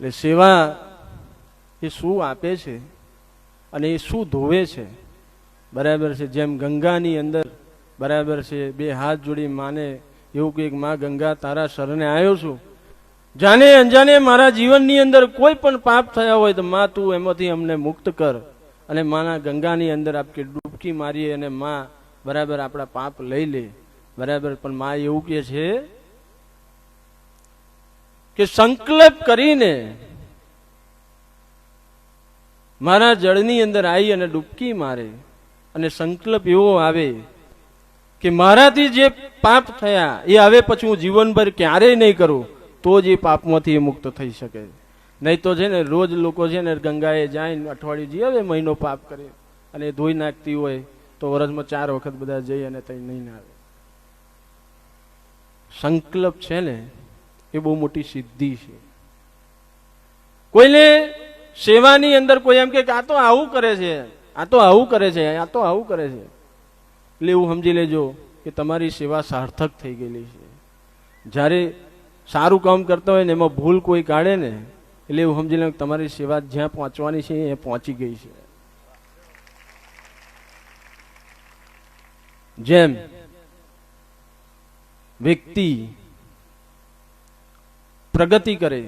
એટલે સેવા એ શું આપે છે અને એ શું ધોવે છે? બરાબર છે, જેમ ગંગાની અંદર બરાબર છે, બે હાથ જોડી માને એવું કે માં ગંગા તારા શરણે આવ્યો છું. જાણે અંજાને મારા જીવનની અંદર કોઈ પણ પાપ થયા હોય તો માં તું એમાંથી અમને મુક્ત કર અને માના ગંગાની અંદર આપણે ડૂબકી મારીએ અને માં બરાબર આપણા પાપ લઈ લે. બરાબર, પણ માં એવું કહે છે કે સંકલ્પ કરીને મારા જળની અંદર આવી અને ડૂબકી મારે અને સંકલ્પ એવો આવે કે મારાથી જે પાપ થયા, એ હવે પછી હું જીવનભર ક્યારેય નહીં કરું, તો જ એ પાપમાંથી એ મુક્ત થઈ શકે. નહીં તો છે ને, રોજ લોકો છે ને ગંગાએ જાય અઠવાડિયું જઈ આવે મહિનો પાપ કરે અને એ ધોઈ નાખતી હોય, તો વર્ષમાં ચાર વખત બધા જઈ અને તઈ નહીં આવે સંકલ્પ છે ને એ બહુ મોટી સિદ્ધિ છે. કોઈને સેવાની અંદર કોઈ એમ કે આ તો આવું કરે છે, આ તો આવું કરે છે, આ તો આવું કરે છે. એટલે એવું સમજી લેજો કે તમારી સેવા સાર્થક થઈ ગયેલી છે. જ્યારે સારું કામ કરતા હોય ને એમાં ભૂલ કોઈ કાઢે ને, એટલે એવું સમજી લે તમારી સેવા જ્યાં પહોંચવાની છે એ પહોંચી ગઈ છે. જેમ વ્યક્તિ પ્રગતિ કરે.